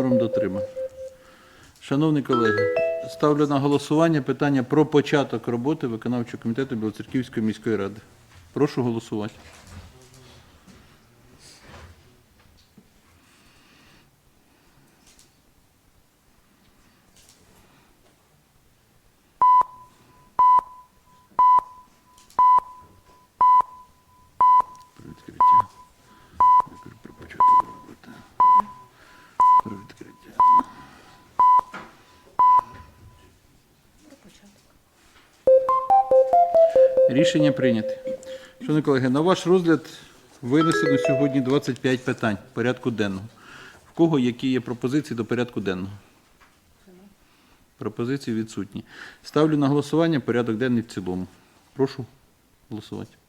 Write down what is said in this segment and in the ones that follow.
Кворум дотримано. Шановні колеги, ставлю на голосування питання про початок роботи виконавчого комітету Білоцерківської міської ради. Прошу голосувати. Про відкриття. Я кажу Про початок роботи. Про відкриття. Рішення прийнято. Шановні колеги, на ваш розгляд винесено сьогодні 25 питань порядку денного. В кого які є пропозиції до порядку денного? Пропозиції відсутні. Ставлю на голосування порядок денний в цілому. Прошу голосувати.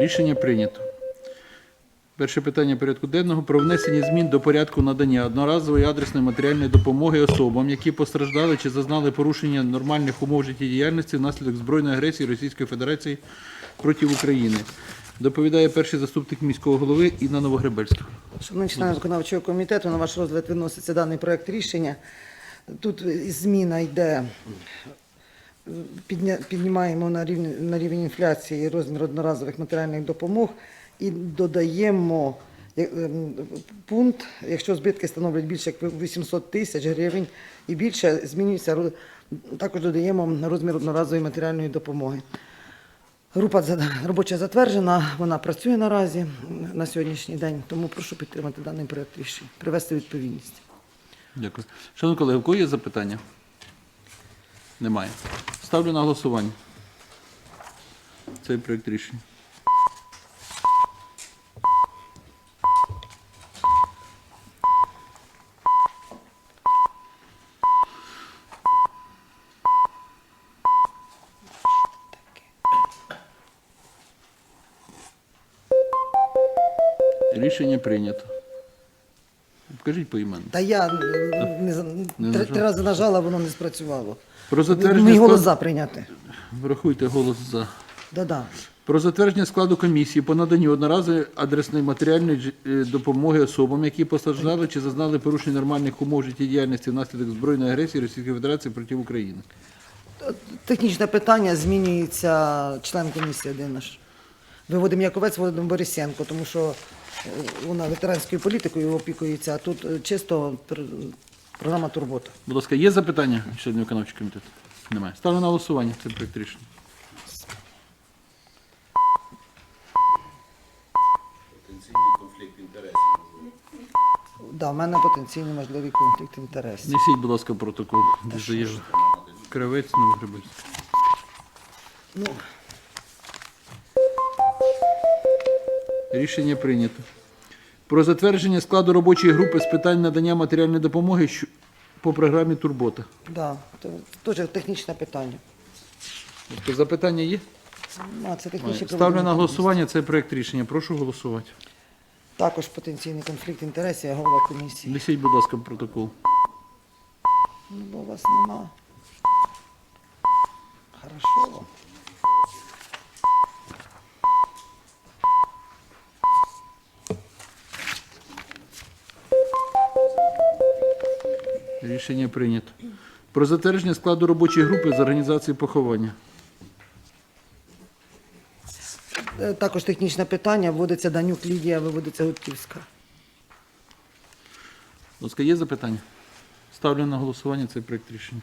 Рішення прийнято. Перше питання порядку денного про внесення змін до порядку надання одноразової адресної матеріальної допомоги особам, які постраждали чи зазнали порушення нормальних умов життєдіяльності внаслідок збройної агресії Російської Федерації проти України. Доповідає перший заступник міського голови Інна Новогребельська. Шановні члени виконавчого комітету, на ваш розгляд виноситься даний проект рішення. Тут зміна йде, піднімаємо на рівень, на рівень інфляції розмір одноразових матеріальних допомог і додаємо е, ем, пункт, якщо збитки становлять більше як 800 тисяч гривень і більше, змінюється, також додаємо розмір одноразової матеріальної допомоги. Група робоча затверджена, вона працює наразі на сьогоднішній день, тому прошу підтримати даний проект рішення, привести відповідність. Дякую. Шановні колеги, у кого є запитання? Немає. Ставлю на голосування цей проєкт рішення. Рішення прийнято. Покажіть по імену. Та я е, не, за- три, три рази нажала, воно не спрацювало. Про затвердження Мій голос за прийняти. Врахуйте голос за. Да-да. Про затвердження складу комісії по наданню одноразової адресної матеріальної е, допомоги особам, які постраждали чи зазнали порушення нормальних умов життєдіяльності внаслідок збройної агресії Російської Федерації проти України. Технічне питання змінюється член комісії один наш. Виводимо Яковець Володимир Борисенко, тому що е, вона ветеранською політикою опікується, а тут е, чисто програма Турбота. Будь ласка, є запитання членів виконавчого комітету? Немає. Ставлю на голосування цей проєкт рішення. Потенційний конфлікт інтересів. Да, в мене потенційний можливий конфлікт інтересів. Несіть, будь ласка, протокол. Де заяви. Кривець, Новогребельський. Ну, Рішення прийнято. Про затвердження складу робочої групи з питань надання матеріальної допомоги по програмі Турбота. да, то теж технічне питання. Тобто Запитання є? А, це технічне Ставлю на голосування цей проєкт рішення. Прошу голосувати. Також потенційний конфлікт інтересів, я голова комісії. Несіть, будь ласка, протокол. Ну, бо у вас нема. Хорошо. Рішення прийнято. Про затвердження складу робочої групи з організації поховання. Е, Також технічне питання. Вводиться Данюк Лідія, виводиться Гудківська. Будь ласка, є запитання? Ставлю на голосування цей проєкт рішення.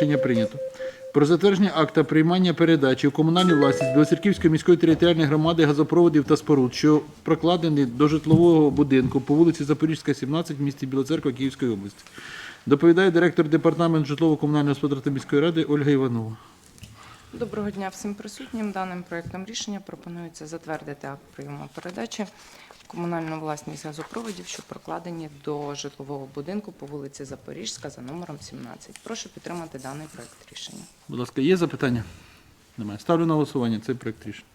Рішення прийнято. Про затвердження акта приймання передачі у комунальну власність Білоцерківської міської територіальної громади газопроводів та споруд, що прокладені до житлового будинку по вулиці Запорізька, 17 в місті Білоцерква Київської області. Доповідає директор департаменту житлово-комунального господарства міської ради Ольга Іванова. Доброго дня всім присутнім. Даним проектом рішення пропонується затвердити акт прийому передачі комунальну власність газопроводів, що прокладені до житлового будинку по вулиці Запорізька за номером 17. Прошу підтримати даний проект рішення. Будь ласка, є запитання? Немає. Ставлю на голосування цей проект рішення.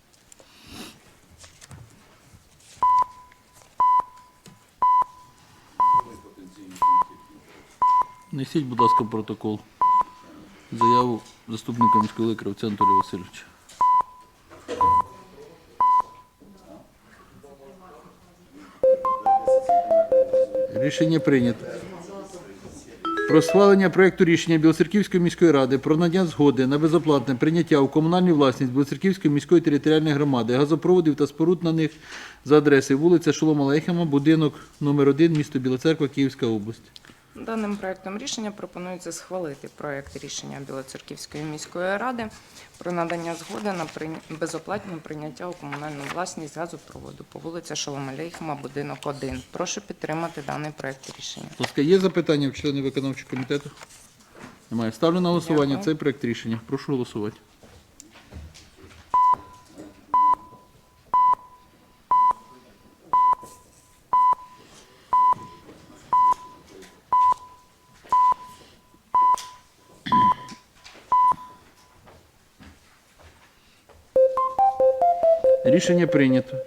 Несіть, будь ласка, протокол. Заяву заступника міського лікаря Отця Васильовича. Рішення прийнято. Про схвалення проекту рішення Білоцерківської міської ради про надання згоди на безоплатне прийняття у комунальну власність Білоцерківської міської територіальної громади газопроводів та споруд на них за адресою вулиця Шолома Лейхема, будинок номер 1 місто Білоцерква, Київська область. Даним проектом рішення пропонується схвалити проект рішення Білоцерківської міської ради про надання згоди на безоплатне прийняття у комунальну власність газопроводу по вулиці Шоломалейхема, будинок 1. Прошу підтримати даний проект рішення. Ласка, є запитання в членів виконавчого комітету? Немає. Ставлю на голосування Дякую. цей проект рішення. Прошу голосувати. Рішення прийнято.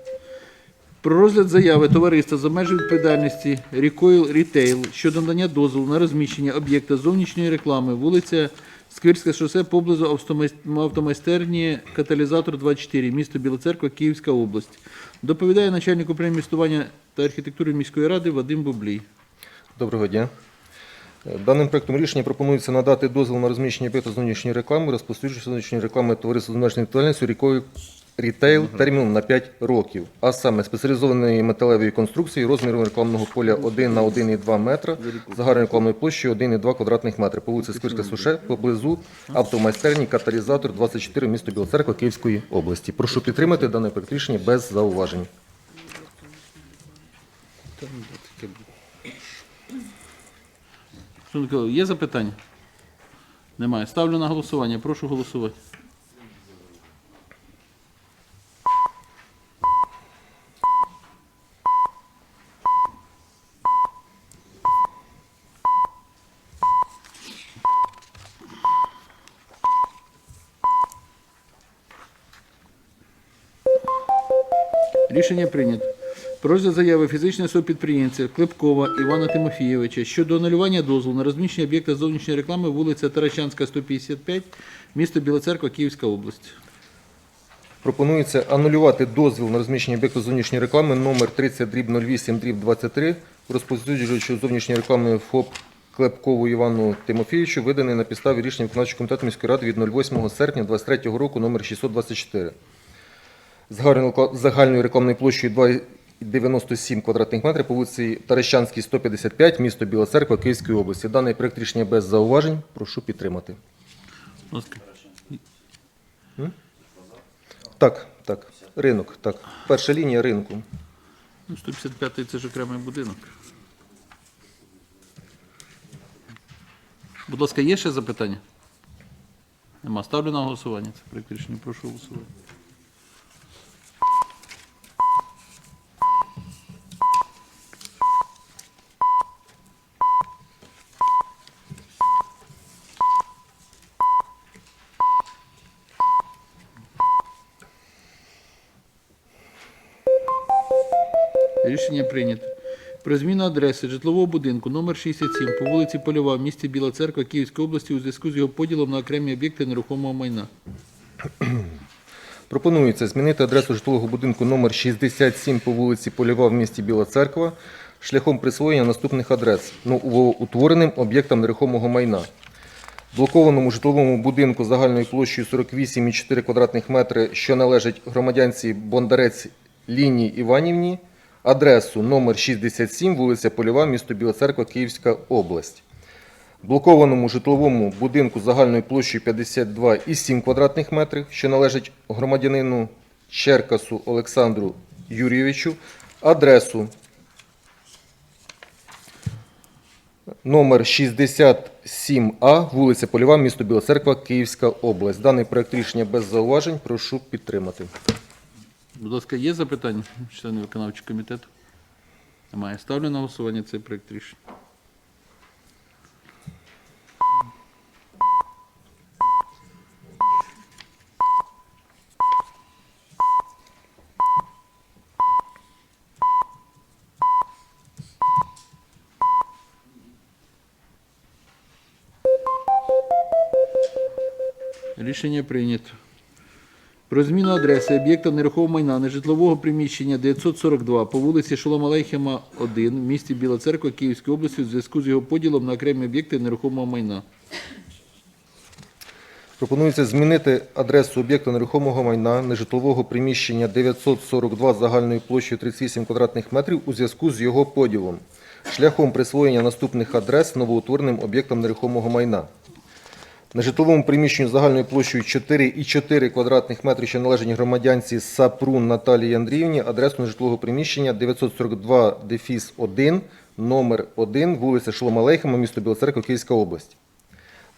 Про розгляд заяви товариства з обмеженою відповідальності Recoil Retail щодо надання дозволу на розміщення об'єкта зовнішньої реклами вулиця Сквирське шосе поблизу автомайстерні Каталізатор 24, місто Біла Церква, Київська область. Доповідає начальник управління містування та архітектури міської ради Вадим Бублій. Доброго дня. Даним проектом рішення пропонується надати дозвіл на розміщення об'єкту зовнішньої реклами, розповсюдження зовнішньої реклами товариства з обмеженою відповідальністю рітейл терміном на 5 років, а саме спеціалізованої металевої конструкції розміром рекламного поля 1 на 1,2 метра, загальною рекламною площею 1,2 квадратних метри по вулиці Сквирська Суше, поблизу автомайстерні каталізатор 24 місто Біла Церква Київської області. Прошу підтримати дане проект рішення без зауважень. Є запитання? Немає. Ставлю на голосування. Прошу голосувати. Рішення прийнято. Про заяви фізичної особи підприємця Клепкова Івана Тимофійовича щодо анулювання дозволу на розміщення об'єкта зовнішньої реклами вулиця Таращанська, 155, місто Біла Київська область. Пропонується анулювати дозвіл на розміщення об'єкту зовнішньої реклами номер 30 дріб 08 дріб 23 розповсюджуючи зовнішньої реклами ФОП Клепкову Івану Тимофійовичу, виданий на підставі рішення виконавчого комітету міської ради від 08 серпня 23 року номер 624 загальною загальною рекламною площею 2,97 квадратних метрів по вулиці Таращанській, 155, місто Біла Церква, Київської області. Даний проект рішення без зауважень. Прошу підтримати. Так, так. Ринок, так. Перша лінія ринку. Ну, 155-й це ж окремий будинок. Будь ласка, є ще запитання? Нема. Ставлю на голосування. Це проект рішення. Прошу голосувати. Рішення прийнято. Про зміну адреси житлового будинку номер 67 по вулиці Польова в місті Біла Церква Київської області у зв'язку з його поділом на окремі об'єкти нерухомого майна. Пропонується змінити адресу житлового будинку номер 67 по вулиці Польова в місті Біла Церква шляхом присвоєння наступних адрес новоутвореним об'єктам нерухомого майна. Блокованому житловому будинку загальною площею 48,4 квадратних метри, що належить громадянці Бондарець Лінії Іванівні, адресу номер 67, вулиця Польова, місто Біла Церква, Київська область. Блокованому житловому будинку загальною площею 52,7 квадратних метрів, що належить громадянину Черкасу Олександру Юрійовичу, адресу номер 67А, вулиця Польова, місто Біла Церква, Київська область. Даний проект рішення без зауважень. Прошу підтримати. Будь ласка, є запитання, члени виконавчого комітету? Немає. Ставлю на голосування цей проект рішення. Рішення прийнято. Про зміну адреси об'єкта нерухомого майна нежитлового приміщення 942 по вулиці Шолома Алейхема, 1 в місті Біла Церква Київської області у зв'язку з його поділом на окремі об'єкти нерухомого майна. Пропонується змінити адресу об'єкта нерухомого майна нежитлового приміщення 942 загальною площею 38 квадратних метрів у зв'язку з його поділом шляхом присвоєння наступних адрес новоутвореним об'єктам нерухомого майна. На житловому приміщенню загальною площею 4,4 квадратних метрів, що належить громадянці Сапрун Наталії Андріївні, адресу нежитлового приміщення 942 дефіс 1, номер 1, вулиця Шолома Алейхема, місто Біла Церква, Київська область.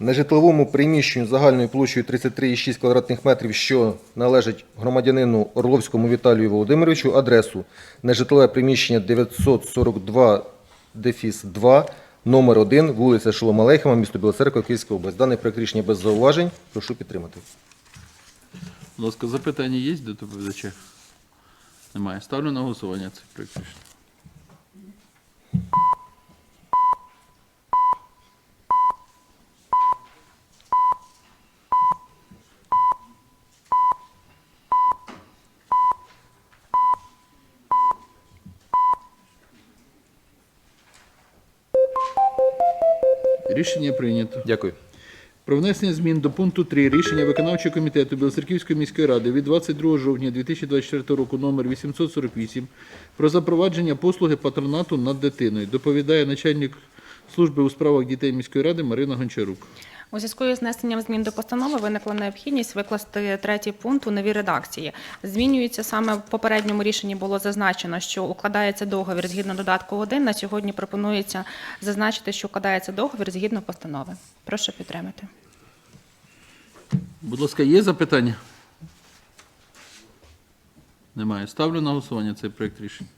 На житловому приміщенню загальною площею 33,6 квадратних метрів, що належить громадянину Орловському Віталію Володимировичу, адресу нежитлове приміщення 942 дефіс 2, номер 1, вулиця Шолома місто Білоцерква, Київська область. Даний проект рішення без зауважень. Прошу підтримати. Будь ласка, запитання є до доповідача? Немає. Ставлю на голосування цей проект рішення. Рішення прийнято. Дякую. Про внесення змін до пункту 3 рішення виконавчого комітету Білоцерківської міської ради від 22 жовтня 2024 року номер 848 про запровадження послуги патронату над дитиною. Доповідає начальник служби у справах дітей міської ради Марина Гончарук. У зв'язку із внесенням змін до постанови виникла необхідність викласти третій пункт у новій редакції. Змінюється саме в попередньому рішенні було зазначено, що укладається договір згідно додатку 1. На сьогодні пропонується зазначити, що укладається договір згідно постанови. Прошу підтримати. Будь ласка, є запитання? Немає. Ставлю на голосування цей проект рішення.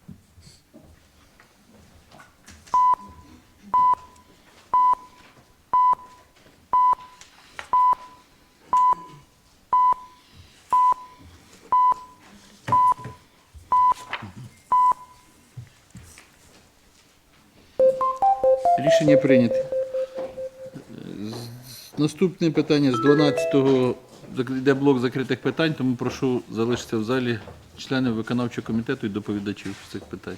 Рішення прийнято. Наступне питання з 12-го йде блок закритих питань, тому прошу залишитися в залі членів виконавчого комітету і доповідачів цих питань.